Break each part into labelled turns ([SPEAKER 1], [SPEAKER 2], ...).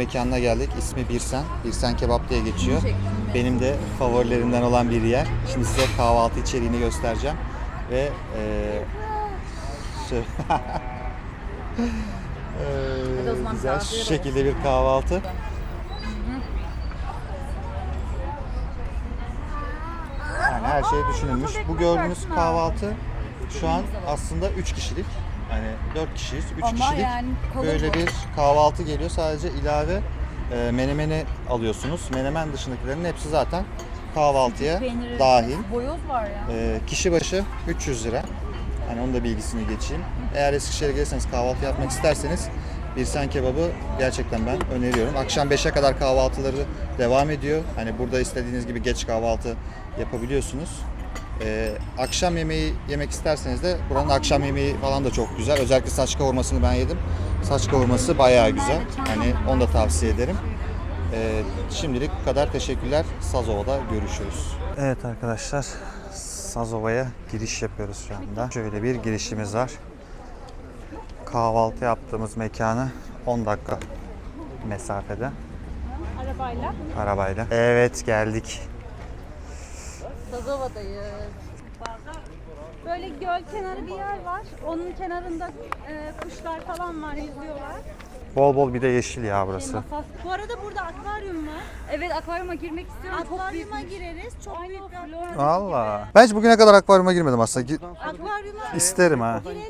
[SPEAKER 1] mekanına geldik. İsmi Birsen. Birsen Kebap diye geçiyor. Benim de favorilerimden olan bir yer. Şimdi size kahvaltı içeriğini göstereceğim. Ve
[SPEAKER 2] o zaman
[SPEAKER 1] güzel şu şekilde bir kahvaltı. Yani her şey düşünülmüş. Bu gördüğünüz kahvaltı şu an aslında 3 kişilik. Hani 4 kişiyiz. 3
[SPEAKER 2] Ama
[SPEAKER 1] kişilik
[SPEAKER 2] yani
[SPEAKER 1] böyle
[SPEAKER 2] bu.
[SPEAKER 1] bir kahvaltı geliyor. Sadece ilave e, menemeni alıyorsunuz. Menemen dışındakilerin hepsi zaten kahvaltıya
[SPEAKER 2] Peyniri,
[SPEAKER 1] dahil.
[SPEAKER 2] Boyoz var ya.
[SPEAKER 1] E, kişi başı 300 lira. Hani onun da bilgisini geçeyim. Eğer Eskişehir'e gelirseniz kahvaltı yapmak isterseniz Birsen kebabı gerçekten ben öneriyorum. Akşam 5'e kadar kahvaltıları devam ediyor. Hani burada istediğiniz gibi geç kahvaltı yapabiliyorsunuz. Ee, akşam yemeği yemek isterseniz de buranın akşam yemeği falan da çok güzel. Özellikle saç kavurmasını ben yedim. Saç kavurması bayağı güzel. Hani onu da tavsiye ederim. Ee, şimdilik bu kadar. Teşekkürler. Sazova'da görüşürüz. Evet arkadaşlar. Sazova'ya giriş yapıyoruz şu anda. Şöyle bir girişimiz var. Kahvaltı yaptığımız mekanı 10 dakika mesafede
[SPEAKER 2] Arabayla.
[SPEAKER 1] arabayla. Evet geldik.
[SPEAKER 2] Sazova'dayız.
[SPEAKER 3] Böyle göl kenarı bir yer var. Onun kenarında e, kuşlar falan var, yüzüyorlar.
[SPEAKER 1] Bol bol bir de yeşil ya burası.
[SPEAKER 2] Masal.
[SPEAKER 3] Bu arada burada akvaryum var.
[SPEAKER 2] Evet akvaryuma girmek istiyorum.
[SPEAKER 3] Akvaryuma gireriz. Çok
[SPEAKER 2] Aynı
[SPEAKER 3] büyük bir
[SPEAKER 2] Florida.
[SPEAKER 3] akvaryum.
[SPEAKER 1] Valla. Ben hiç bugüne kadar akvaryuma girmedim aslında. Gi-
[SPEAKER 3] Akvaryuma
[SPEAKER 1] İsterim ha.
[SPEAKER 3] girelim.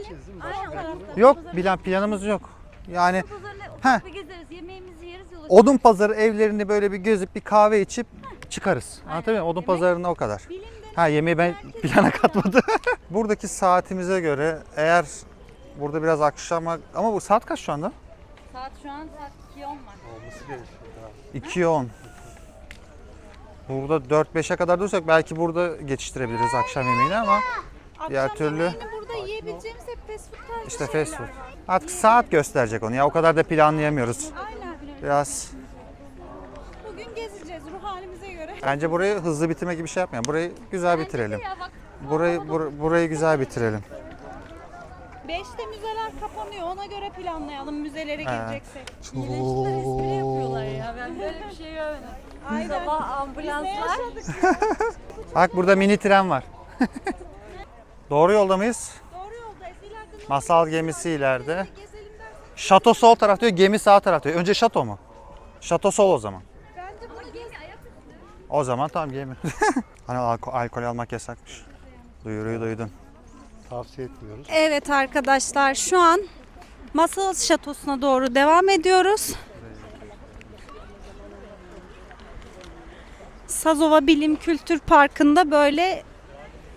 [SPEAKER 3] Aynı tarafta.
[SPEAKER 1] Yok plan planımız yok. Yani
[SPEAKER 2] Pazarına
[SPEAKER 1] Heh.
[SPEAKER 2] ufak bir gezeriz. Yemeğimizi yeriz yola
[SPEAKER 1] odun pazarı evlerini böyle bir gezip bir kahve içip çıkarız. Anlatabiliyor muyum? Odun pazarına o kadar. Ha yemeği ben plana katmadım. Buradaki saatimize göre eğer burada biraz akşama ama bu saat kaç şu anda?
[SPEAKER 2] Saat şu an saat 2.10 var.
[SPEAKER 1] 2'ye 10. Burada 4-5'e kadar dursak belki burada geçiştirebiliriz akşam yemeğini ama diğer türlü
[SPEAKER 3] burada yiyebileceğimiz hep fast food tarzı
[SPEAKER 1] işte fast food. Artık saat gösterecek onu ya o kadar da planlayamıyoruz.
[SPEAKER 3] Aynen.
[SPEAKER 1] Biraz bence burayı hızlı bitirme gibi şey yapmayalım. Burayı güzel bitirelim.
[SPEAKER 2] Ya bak
[SPEAKER 1] Burayı bur- burayı güzel bitirelim.
[SPEAKER 3] Beşte müzeler kapanıyor. Ona göre planlayalım müzelere gireceksek.
[SPEAKER 2] iyileştiler espri yapıyorlar ya. Ben böyle bir şey görmedim. Sabah ambulanslar.
[SPEAKER 1] Bak burada mini tren var. Doğru yolda mıyız?
[SPEAKER 3] Doğru yoldayız. İleride
[SPEAKER 1] Masal gemisi ileride.
[SPEAKER 3] gezelim dersen.
[SPEAKER 1] Şato sol taraf diyor, gemi sağ taraf diyor. Önce şato mu? Şato sol o zaman. O zaman tamam gemi. hani alko- alkol almak yasakmış. Duyuruyu duydun.
[SPEAKER 4] Tavsiye etmiyoruz.
[SPEAKER 3] Evet arkadaşlar şu an Masal Şatosu'na doğru devam ediyoruz. Sazova Bilim Kültür Parkı'nda böyle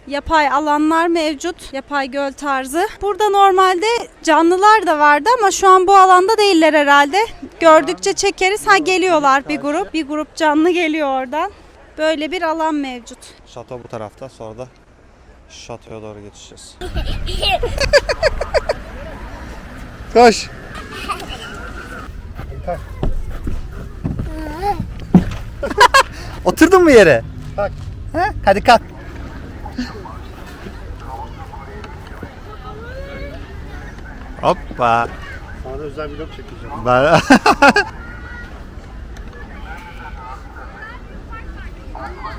[SPEAKER 3] yapay alanlar mevcut. Yapay göl tarzı. Burada normalde canlılar da vardı ama şu an bu alanda değiller herhalde. Gördükçe çekeriz. Ha geliyorlar bir grup. Bir grup canlı geliyor oradan. Böyle bir alan mevcut.
[SPEAKER 1] Şato bu tarafta sonra da şatoya doğru geçeceğiz. Koş. Oturdun mu yere?
[SPEAKER 4] Kalk.
[SPEAKER 1] Ha? Hadi kalk. Hoppa.
[SPEAKER 4] Sana özel vlog çekeceğim.
[SPEAKER 1] Ben...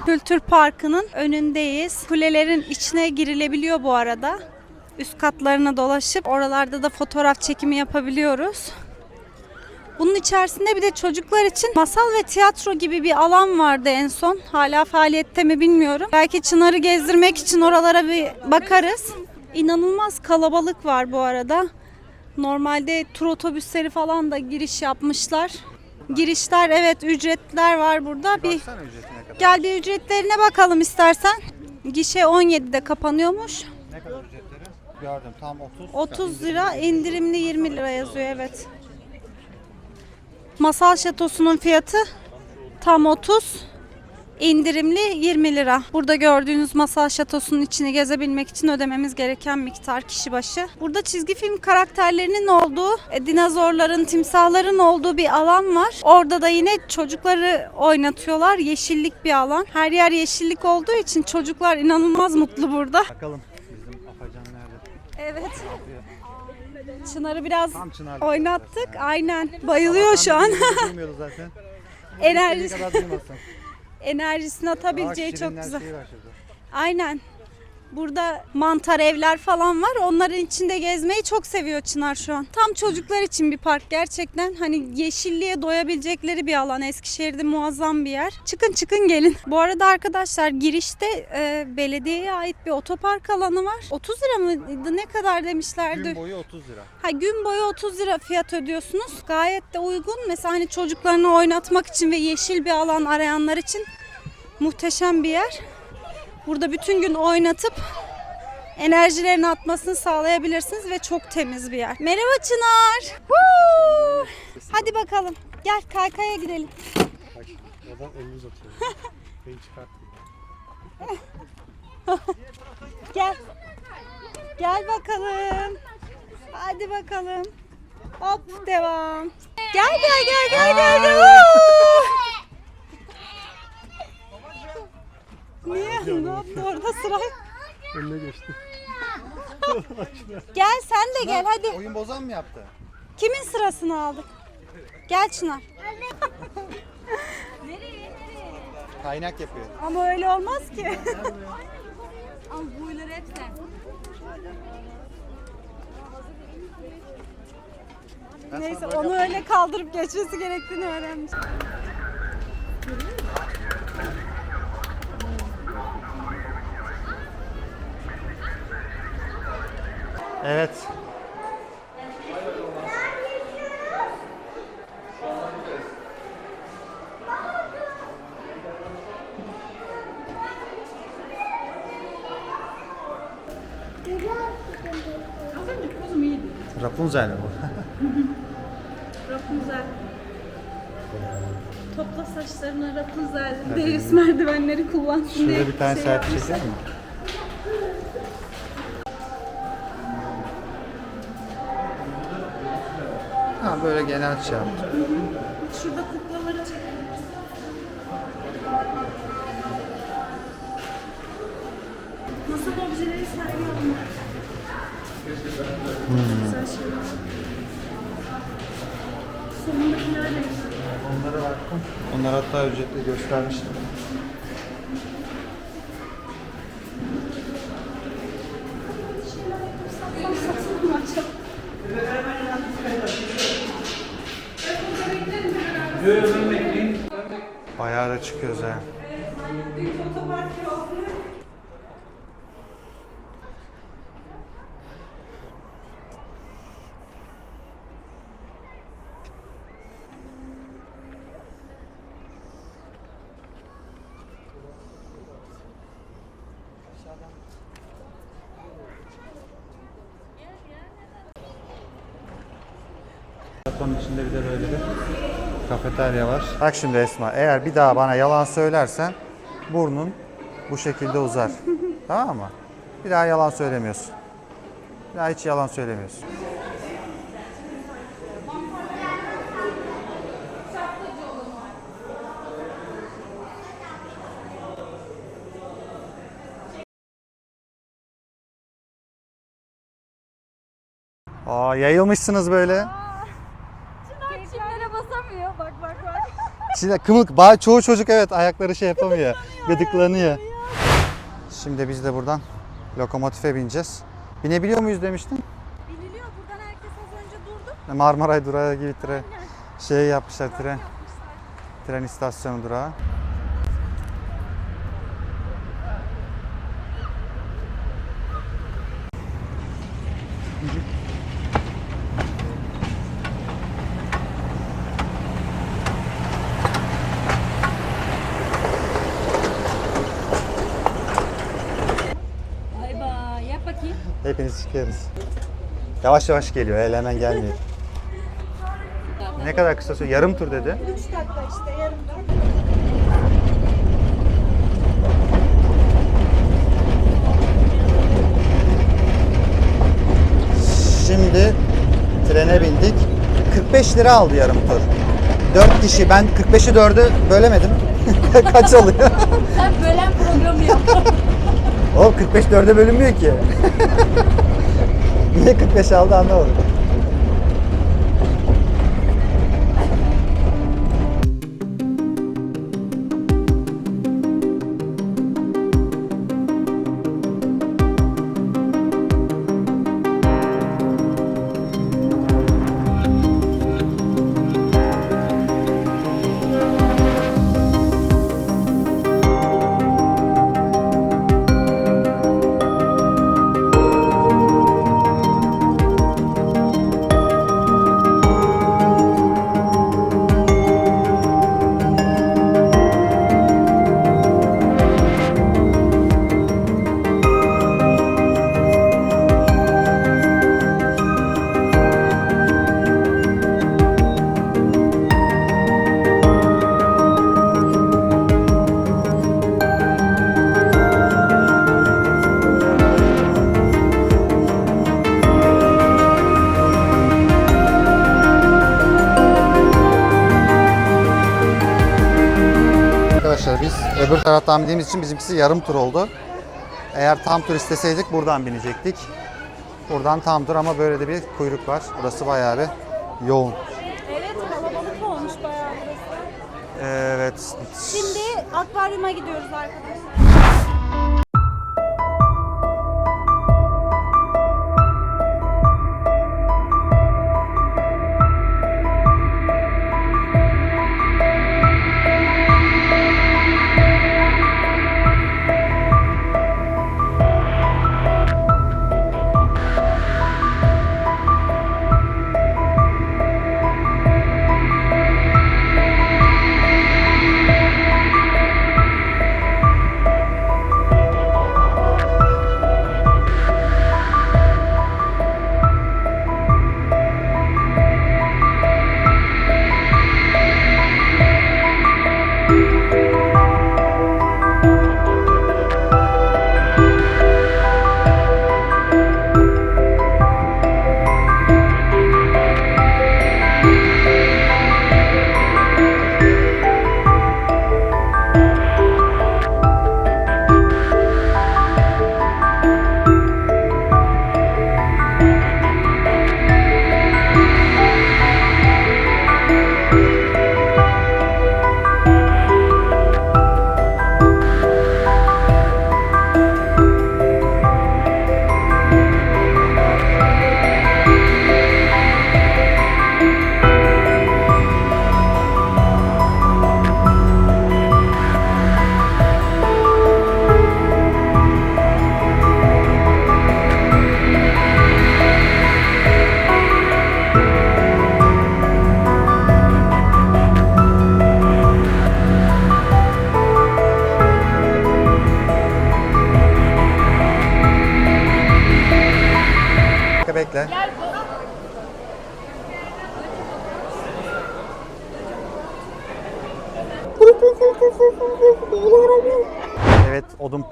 [SPEAKER 3] Kültür Parkı'nın önündeyiz. Kulelerin içine girilebiliyor bu arada. Üst katlarına dolaşıp oralarda da fotoğraf çekimi yapabiliyoruz. Bunun içerisinde bir de çocuklar için masal ve tiyatro gibi bir alan vardı en son. Hala faaliyette mi bilmiyorum. Belki Çınar'ı gezdirmek için oralara bir bakarız. İnanılmaz kalabalık var bu arada. Normalde tur otobüsleri falan da giriş yapmışlar. Girişler evet ücretler var burada. Bir
[SPEAKER 1] Baksana.
[SPEAKER 3] Gel bir ücretlerine bakalım istersen. Gişe 17'de kapanıyormuş.
[SPEAKER 1] Ne kadar ücretleri? Gördüm tam 30.
[SPEAKER 3] 30 lira indirimli 20 lira yazıyor evet. Masal Şatosu'nun fiyatı tam 30 indirimli 20 lira. Burada gördüğünüz Masal Şatosu'nun içini gezebilmek için ödememiz gereken miktar kişi başı. Burada çizgi film karakterlerinin olduğu, e, dinozorların, timsahların olduğu bir alan var. Orada da yine çocukları oynatıyorlar. Yeşillik bir alan. Her yer yeşillik olduğu için çocuklar inanılmaz mutlu burada.
[SPEAKER 1] Bakalım bizim afacan nerede?
[SPEAKER 3] Evet. Çınar'ı biraz
[SPEAKER 1] Tam Çınar.
[SPEAKER 3] oynattık. Aynen. Bayılıyor şu an.
[SPEAKER 1] Duymuyordu zaten.
[SPEAKER 3] Enerji,
[SPEAKER 1] İstediği kadar duymasın.
[SPEAKER 3] Enerjisini atabileceği çok güzel. Aynen. Burada mantar evler falan var. Onların içinde gezmeyi çok seviyor Çınar şu an. Tam çocuklar için bir park gerçekten. Hani yeşilliğe doyabilecekleri bir alan. Eskişehir'de muazzam bir yer. Çıkın çıkın gelin. Bu arada arkadaşlar girişte e, belediyeye ait bir otopark alanı var. 30 lira mıydı? Ne kadar demişlerdi?
[SPEAKER 1] Gün boyu 30 lira.
[SPEAKER 3] Ha gün boyu 30 lira fiyat ödüyorsunuz. Gayet de uygun. Mesela hani çocuklarını oynatmak için ve yeşil bir alan arayanlar için muhteşem bir yer. Burada bütün gün oynatıp enerjilerini atmasını sağlayabilirsiniz ve çok temiz bir yer. Merhaba Çınar. Woo! Hadi bakalım. Gel kaykaya gidelim.
[SPEAKER 4] Bak oradan elini uzatıyor. Beni çıkartmıyor.
[SPEAKER 3] Gel. Gel bakalım. Hadi bakalım. Hop devam. Gel gel gel gel gel. gel. Niye? Ne yaptı orada sıra?
[SPEAKER 4] Önüne geçti.
[SPEAKER 3] Gel sen de gel hadi.
[SPEAKER 1] Oyun bozan mı yaptı?
[SPEAKER 3] Kimin sırasını aldık? Gel Çınar.
[SPEAKER 1] Kaynak yapıyor.
[SPEAKER 3] Ama öyle olmaz ki.
[SPEAKER 2] Al buyları hep sen.
[SPEAKER 3] Neyse onu öyle kaldırıp geçmesi gerektiğini öğrenmiş.
[SPEAKER 1] Evet. Rapunzel mi bu?
[SPEAKER 3] Rapunzel. Topla saçlarını Rapunzel. Deus merdivenleri kullansın diye
[SPEAKER 1] Şurada bir tane
[SPEAKER 3] şey
[SPEAKER 1] selfie
[SPEAKER 3] yapmışlar.
[SPEAKER 1] mi? Ha böyle genel şey yaptım.
[SPEAKER 3] Şurada kuklaları çekelim. Masal objeleri sergi almak. Güzel şeyler. Güzel.
[SPEAKER 1] Onlara baktım. Onlar hatta ücretli göstermiştim.
[SPEAKER 3] Satın mı acaba?
[SPEAKER 1] Bayağı da çıkıyoruz ha. Kapının içinde bir de böyle bir kafeterya var. Bak şimdi Esma, eğer bir daha bana yalan söylersen burnun bu şekilde uzar. tamam mı? Bir daha yalan söylemiyorsun. Bir daha hiç yalan söylemiyorsun. Aa yayılmışsınız böyle.
[SPEAKER 2] Çınar çimlere basamıyor. Bak bak bak.
[SPEAKER 1] Şimdi kımık, çoğu çocuk evet ayakları şey yapamıyor. Gıdıklanıyor. Şimdi biz de buradan lokomotife bineceğiz. Binebiliyor muyuz demiştin?
[SPEAKER 3] Biniliyor. Buradan herkes az önce durdu.
[SPEAKER 1] Marmaray durağı gibi tren şey yapmışlar tren. Tren istasyonu durağı. Hepiniz çıkıyoruz. Yavaş yavaş geliyor, öyle hemen gelmiyor. Ne kadar kısa süre? Yarım tur dedi.
[SPEAKER 3] 3 dakika işte yarım tur.
[SPEAKER 1] Şimdi trene bindik. 45 lira aldı yarım tur. 4 kişi. Ben 45'i 4'ü bölemedim. Kaç oluyor?
[SPEAKER 2] Sen bölen programı yap.
[SPEAKER 1] O 45 4'e bölünmüyor ki. Niye 45 aldı anlamadım. Öbür taraftan bindiğimiz için bizimkisi yarım tur oldu. Eğer tam tur isteseydik buradan binecektik. Buradan tam tur ama böyle de bir kuyruk var. Burası bayağı bir yoğun.
[SPEAKER 3] Evet kalabalık olmuş bayağı burası.
[SPEAKER 1] Evet.
[SPEAKER 3] Şimdi akvaryuma gidiyoruz arkadaşlar.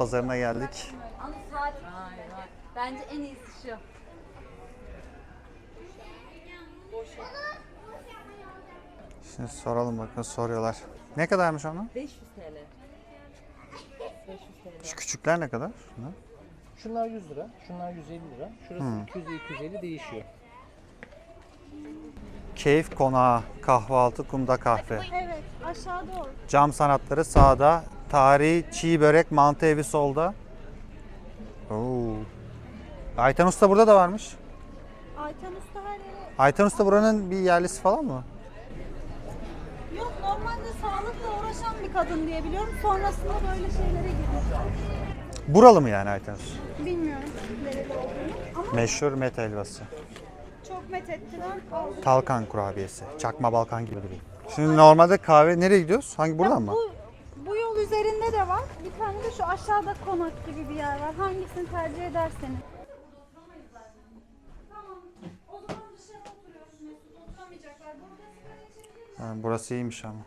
[SPEAKER 1] Pazarına geldik.
[SPEAKER 2] Ama saat Bence en iyisi şu.
[SPEAKER 1] Şimdi soralım bakın soruyorlar. Ne kadarmış onun?
[SPEAKER 2] 500 TL.
[SPEAKER 1] Şu küçükler ne kadar? Şunlar.
[SPEAKER 5] Şunlar 100 lira, şunlar 150 lira. Şurası 200 ile 250 değişiyor.
[SPEAKER 1] Keyif konağı, kahvaltı, kumda kahve.
[SPEAKER 3] Evet aşağı doğru.
[SPEAKER 1] Cam sanatları sağda. Tarihi çiğ börek, mantı evi solda. Oo. Ayten Usta burada da varmış.
[SPEAKER 3] Ayten Usta her yere...
[SPEAKER 1] Ayten Usta buranın bir yerlisi falan mı?
[SPEAKER 3] Yok normalde sağlıkla uğraşan bir kadın diye biliyorum. Sonrasında böyle şeylere girmiş.
[SPEAKER 1] Buralı mı yani Ayten Usta?
[SPEAKER 3] Bilmiyorum olduğunu. Ama
[SPEAKER 1] Meşhur met helvası.
[SPEAKER 3] çok met ettiler. aldık.
[SPEAKER 1] Talkan kurabiyesi. Çakma Balkan gibi duruyor. Şimdi normalde kahve nereye gidiyoruz? Hangi buradan
[SPEAKER 3] Ya
[SPEAKER 1] mı?
[SPEAKER 3] Bu, üzerinde de var. Bir tane de şu aşağıda konak gibi bir yer var. Hangisini tercih ederseniz.
[SPEAKER 1] Ha, burası iyiymiş ama.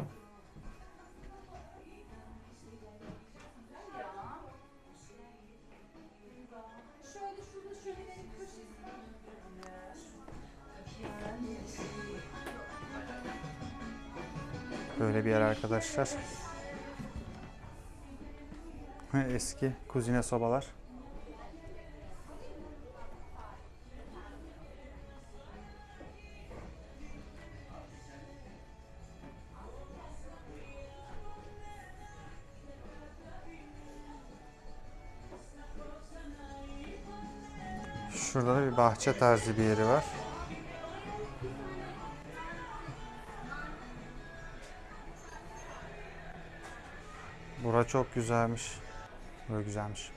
[SPEAKER 1] Böyle bir yer arkadaşlar. Eski kuzine sobalar. Şurada da bir bahçe tarzı bir yeri var. Bura çok güzelmiş. Böyle güzelmiş.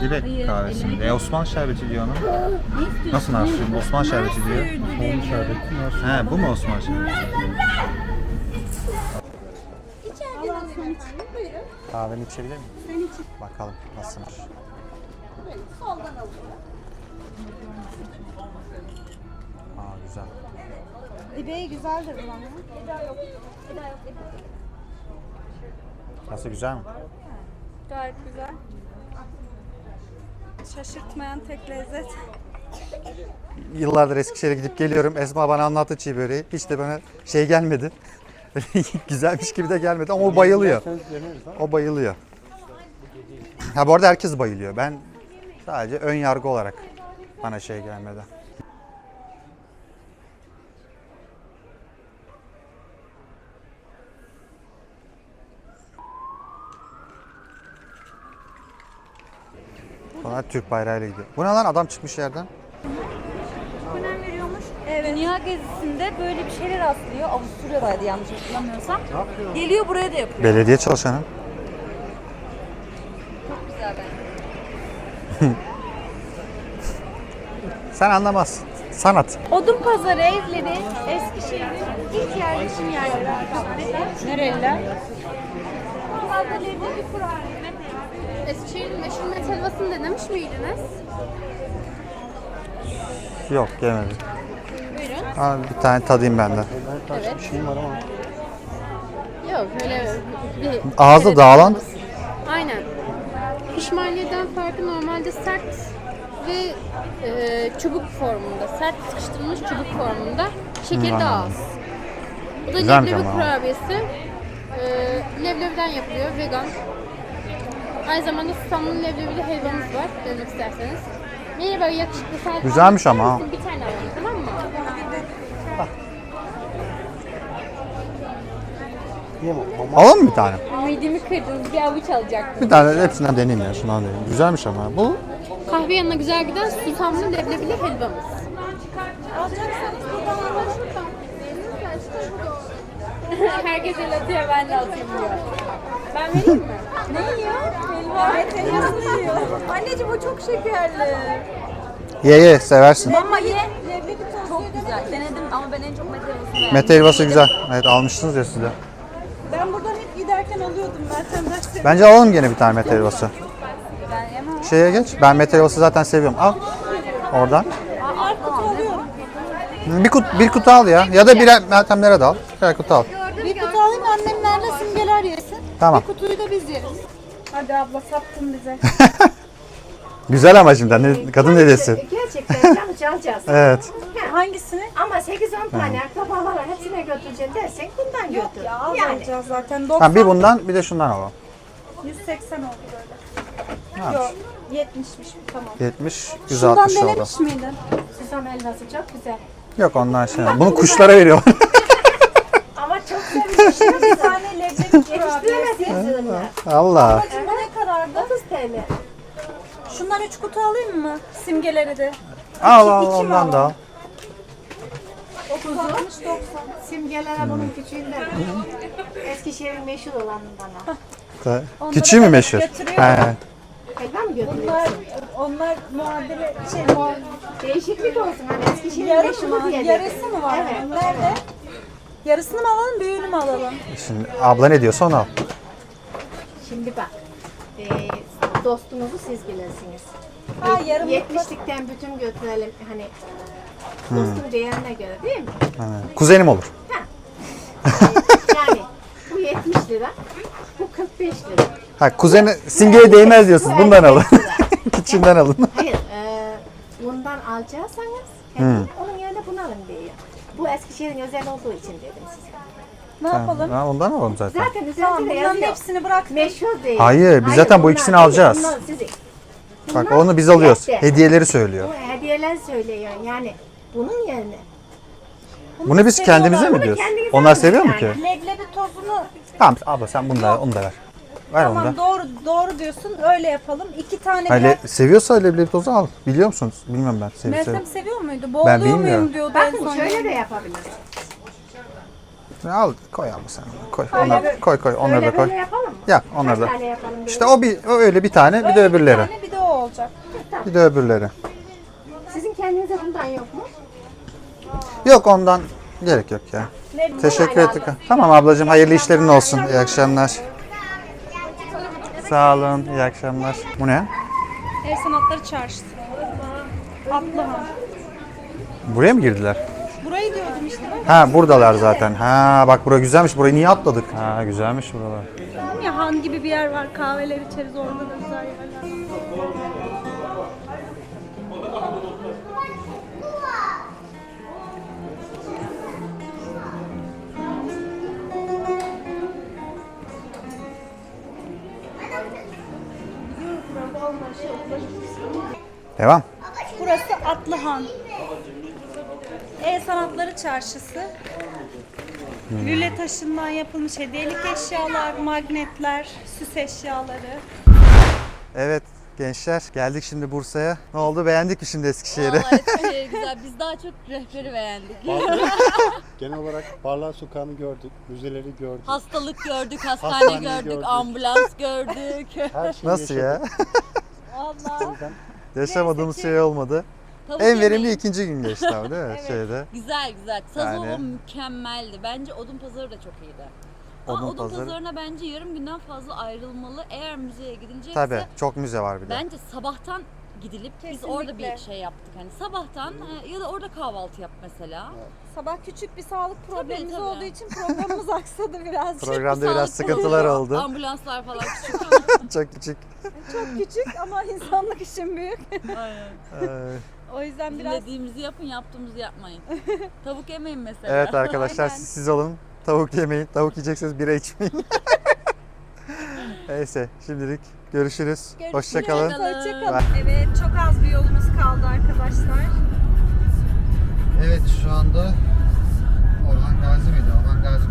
[SPEAKER 1] Dibek kahvesi. E Osman şerbeti diyor ona. Nasıl Narsun? Osman şerbeti diyor.
[SPEAKER 4] Onun şerbeti var.
[SPEAKER 1] He bu mu Osman şerbeti? Kahveni içebilir miyim?
[SPEAKER 3] Sen iç.
[SPEAKER 1] Bakalım nasılmış.
[SPEAKER 3] Soldan alıyor.
[SPEAKER 1] Aa güzel.
[SPEAKER 3] İbeği güzeldir buranın.
[SPEAKER 1] Nasıl güzel mi?
[SPEAKER 3] Gayet güzel. Şaşırtmayan tek lezzet.
[SPEAKER 1] Yıllardır Eskişehir'e gidip geliyorum. Esma bana anlattı çiğ böreği. Hiç de bana şey gelmedi. Güzelmiş gibi de gelmedi ama o bayılıyor. O bayılıyor. Ha bu arada herkes bayılıyor. Ben sadece ön yargı olarak bana şey gelmedi. Bana Türk bayrağıyla gidiyor. Bu ne lan adam çıkmış yerden.
[SPEAKER 2] Önem veriyormuş. Dünya gezisinde böyle bir şeyler rastlıyor. Avusturya'daydı yanlış hatırlamıyorsam.
[SPEAKER 4] Ne yapıyor?
[SPEAKER 2] Geliyor buraya da yapıyor.
[SPEAKER 1] Belediye çalışanı.
[SPEAKER 2] Çok güzel bence.
[SPEAKER 1] Sen anlamazsın. Sanat.
[SPEAKER 3] Odun pazarı evleri Eskişehir'in ilk yerleşim yerleri arkadaşlar. Nereliler?
[SPEAKER 6] Eskişehir'in meşhur met helvasını denemiş miydiniz?
[SPEAKER 1] Yok yemedim. Abi bir tane tadayım.
[SPEAKER 4] Ben karşı bir şeyim var ama.
[SPEAKER 6] Yok öyle bir...
[SPEAKER 1] Ağzı
[SPEAKER 6] Evet,
[SPEAKER 1] dağılan
[SPEAKER 6] Aynen. Pişmaniyeden farkı normalde sert ve e, çubuk formunda. Sert sıkıştırılmış çubuk formunda. Şekeri de az. Bu da
[SPEAKER 1] Güzelmiş
[SPEAKER 6] leblebi
[SPEAKER 1] ama.
[SPEAKER 6] kurabiyesi. E, leblebiden yapılıyor. Vegan. Aynı zamanda susamlı leblebili helvamız var. Denemek isterseniz. Merhaba yakışıklı sen
[SPEAKER 1] Güzelmiş ama?
[SPEAKER 6] Bir tane alalım tamam mı?
[SPEAKER 1] Alalım mı bir tane?
[SPEAKER 6] Midemi kırdınız. Bir avuç alacaktım.
[SPEAKER 1] Bir tane hepsinden deneyeyim ya. Şundan deneyeyim. Güzelmiş ama. Bu
[SPEAKER 6] Kahve yanına güzel giden susamlı leblebili helvamız. Herkes el atıyor ben de atayım diyor. Ben vereyim mi?
[SPEAKER 3] Ne yiyor? Helva. Helvasını yiyor. Anneciğim o çok şekerli.
[SPEAKER 1] ye ye seversin.
[SPEAKER 3] Ama ye. Leblebi tozu
[SPEAKER 2] Çok güzel. Denedim ama ben en çok meteorolojisini beğendim.
[SPEAKER 1] Mete helvası güzel. Evet almışsınız ya siz de.
[SPEAKER 3] Ben buradan hep giderken alıyordum Meltem dersi.
[SPEAKER 1] Bence alalım gene bir tane mete helvası.
[SPEAKER 2] Ben yemem.
[SPEAKER 1] Şeye geç. Ben mete helvası zaten seviyorum. Al. Oradan.
[SPEAKER 3] Birer kutu alıyorum.
[SPEAKER 1] Bir kutu, bir kutu al ya. Ya da birer Meltemlere de al. Birer kutu al.
[SPEAKER 3] Simgeler yesin.
[SPEAKER 1] Tamam.
[SPEAKER 3] Bir kutuyu da biz yeriz. Hadi abla sattın bize.
[SPEAKER 1] Güzel ama şimdi. Hani kadın dedesi.
[SPEAKER 7] Gerçekten canı çalacağız.
[SPEAKER 1] Evet.
[SPEAKER 3] Hangisini?
[SPEAKER 7] Ama 8-10 tane akrabalar var hepsine götüreceğim dersen bundan götür.
[SPEAKER 3] Ya az
[SPEAKER 7] yani
[SPEAKER 3] alacağız zaten. 90,
[SPEAKER 1] Tamam bir bundan bir de şundan alalım.
[SPEAKER 3] 180 oldu böyle.
[SPEAKER 1] Ha,
[SPEAKER 3] Yok 70'miş tamam.
[SPEAKER 1] 70,
[SPEAKER 3] Şundan
[SPEAKER 1] 160 oldu.
[SPEAKER 3] denemiş miydin?
[SPEAKER 7] susam helvası çok güzel.
[SPEAKER 1] Yok ondan şey. Bunu kuşlara veriyorlar.
[SPEAKER 3] Bir tane leblebi
[SPEAKER 7] ya.
[SPEAKER 1] Allah.
[SPEAKER 3] Bu ne kadardı?
[SPEAKER 7] 30 TL.
[SPEAKER 3] Şundan 3 kutu alayım mı? Simgeleri de.
[SPEAKER 1] Al al ondan da al.
[SPEAKER 3] 30 60 90.
[SPEAKER 7] Simgelere bunun küçüğünden. Eskişehir'in meşhur olanından. al.
[SPEAKER 1] Küçüğü mü meşhur?
[SPEAKER 3] götürüyor.
[SPEAKER 1] He.
[SPEAKER 7] Götürüyorsun?
[SPEAKER 3] Onlar onlar muadili şey muadili.
[SPEAKER 7] Değişiklik olsun hani Eskişehir'in
[SPEAKER 3] Yarı
[SPEAKER 7] meşhuru
[SPEAKER 3] mı?
[SPEAKER 7] diye.
[SPEAKER 3] Yarısı mı var?
[SPEAKER 7] Evet.
[SPEAKER 3] Nerede? Yarısını mı alalım, büyüğünü mü alalım?
[SPEAKER 1] Şimdi abla ne diyorsa onu al.
[SPEAKER 7] Şimdi bak. E, dostumuzu siz bilirsiniz.
[SPEAKER 3] Ha yarım
[SPEAKER 7] 70'likten bütün götürelim hani dostum değerine göre değil mi?
[SPEAKER 1] He. Kuzenim olur.
[SPEAKER 7] Yani bu 70 lira, bu 45 lira.
[SPEAKER 1] Ha kuzeni simgeye değmez diyorsunuz. Bundan alın. Küçüğünden alın.
[SPEAKER 7] Hayır, e, bundan alacaksanız kendi onun yerine bunu alın diyor. Bu Eskişehir'in özel olduğu için dedim size.
[SPEAKER 3] ne yapalım?
[SPEAKER 1] Ha, ondan alalım zaten.
[SPEAKER 7] Zaten
[SPEAKER 3] Tamam,
[SPEAKER 7] üzerinde de
[SPEAKER 3] bunların
[SPEAKER 7] yazıyor.
[SPEAKER 3] hepsini bırak.
[SPEAKER 7] Meşhur değil.
[SPEAKER 1] Hayır, biz zaten bu
[SPEAKER 7] bunlar
[SPEAKER 1] ikisini
[SPEAKER 7] değil,
[SPEAKER 1] alacağız.
[SPEAKER 7] bunlar sizin.
[SPEAKER 1] Bak
[SPEAKER 7] Bunlar
[SPEAKER 1] onu biz alıyoruz.
[SPEAKER 7] gerçek.
[SPEAKER 1] Hediyeleri söylüyor.
[SPEAKER 7] Bu hediyeler söylüyor yani. Bunun yerine.
[SPEAKER 1] Bunu biz kendimize mi
[SPEAKER 7] Bunu
[SPEAKER 1] diyoruz?
[SPEAKER 7] kendinize
[SPEAKER 1] Onlar
[SPEAKER 7] alın
[SPEAKER 1] seviyor mu
[SPEAKER 7] yani.
[SPEAKER 1] ki?
[SPEAKER 3] Leblebi tozunu
[SPEAKER 1] Tamam abla sen bunu da onu da ver. Ver onu da.
[SPEAKER 3] tamam doğru doğru diyorsun. Öyle yapalım. İki tane
[SPEAKER 1] Hani
[SPEAKER 3] birer.
[SPEAKER 1] seviyorsa leblebi tozu al. Biliyor musunuz? Bilmiyorum ben. Sev.
[SPEAKER 3] Meltem seviyor muydu? Boğuluyor
[SPEAKER 1] bilmiyorum.
[SPEAKER 3] muyum diyordu en
[SPEAKER 7] Bakın
[SPEAKER 3] son.
[SPEAKER 7] şöyle de yapabiliriz.
[SPEAKER 1] Al koy abla sen. Koy. Onları, koy koy. Onları da
[SPEAKER 7] Öyle
[SPEAKER 1] koy.
[SPEAKER 7] böyle yapalım mı?
[SPEAKER 1] Yap onları da. İşte o bir o öyle bir tane bir de
[SPEAKER 3] Bir
[SPEAKER 1] öbürleri.
[SPEAKER 3] tane bir de o olacak.
[SPEAKER 1] Bir de öbürleri.
[SPEAKER 7] Sizin kendinize bundan yok mu?
[SPEAKER 1] Yok ondan gerek yok ya.
[SPEAKER 3] Leblebi
[SPEAKER 1] Teşekkür ettik. Tamam ablacığım hayırlı işlerin olsun. İyi akşamlar. Sağ olun. İyi akşamlar. Bu ne?
[SPEAKER 3] El Sanatları Çarşısı. Atlıhan.
[SPEAKER 1] Buraya mı girdiler?
[SPEAKER 3] Burayı diyordum işte.
[SPEAKER 1] Ha buradalar zaten. Ha bak bura güzelmiş. Burayı niye atladık? Ha güzelmiş buralar.
[SPEAKER 3] Ya han gibi bir yer var. Kahveler içeriz orada da güzel yerler.
[SPEAKER 1] Devam.
[SPEAKER 3] Burası Atlıhan. El Sanatları Çarşısı. Lüle taşından yapılmış hediyelik eşyalar, magnetler, süs eşyaları.
[SPEAKER 1] Evet gençler geldik şimdi Bursa'ya. Ne oldu beğendik mi şimdi Eskişehir'i?
[SPEAKER 2] Vallahi çok güzel. Biz daha çok rehberi beğendik.
[SPEAKER 4] Genel olarak Barlar Sokağı'nı gördük, müzeleri gördük.
[SPEAKER 2] Hastalık gördük, hastane
[SPEAKER 4] Hastaneyi
[SPEAKER 2] gördük,
[SPEAKER 4] gördük.
[SPEAKER 2] ambulans gördük.
[SPEAKER 4] Her şeyi
[SPEAKER 1] Nasıl ya?
[SPEAKER 4] yaşadık.
[SPEAKER 2] Allah.
[SPEAKER 1] Yaşamadığımız şey olmadı.
[SPEAKER 2] Tavuk
[SPEAKER 1] En verimli
[SPEAKER 2] yemeği.
[SPEAKER 1] ikinci gün geçti ama değil mi şeyde?
[SPEAKER 2] Güzel güzel. Sazova
[SPEAKER 1] Yani.
[SPEAKER 2] mükemmeldi. Bence Odun Pazarı da çok iyiydi. Ama
[SPEAKER 1] Odun
[SPEAKER 2] Odun,
[SPEAKER 1] Pazarı.
[SPEAKER 2] Pazarı'na bence yarım günden fazla ayrılmalı. Eğer müzeye gidilecekse
[SPEAKER 1] Tabii çok müze var bir de.
[SPEAKER 2] bence sabahtan gidilip biz orada bir
[SPEAKER 3] Kesinlikle.
[SPEAKER 2] şey yaptık. Hani sabahtan e, ya da orada kahvaltı yap mesela.
[SPEAKER 3] Sabah küçük bir sağlık problemimiz
[SPEAKER 2] tabii.
[SPEAKER 3] olduğu için programımız aksadı biraz.
[SPEAKER 1] Programda
[SPEAKER 2] Sağlık
[SPEAKER 1] biraz sıkıntılar oldu.
[SPEAKER 2] Ambulanslar falan küçük.
[SPEAKER 1] Çok küçük.
[SPEAKER 3] Çok küçük ama insanlık için büyük.
[SPEAKER 2] Aynen.
[SPEAKER 1] Ee,
[SPEAKER 3] O yüzden biraz
[SPEAKER 2] dediğimizi yapın, yaptığımızı yapmayın. Tavuk yemeyin mesela.
[SPEAKER 1] evet arkadaşlar
[SPEAKER 3] Aynen.
[SPEAKER 1] siz, siz olun. Tavuk yemeyin. Tavuk yiyecekseniz bira içmeyin. Neyse şimdilik görüşürüz. görüşürüz.
[SPEAKER 2] Hoşçakalın.
[SPEAKER 3] Hoşçakalın. Evet çok az bir yolumuz kaldı arkadaşlar. Evet şu anda Orhan Gazi miydi? Orhan Gazi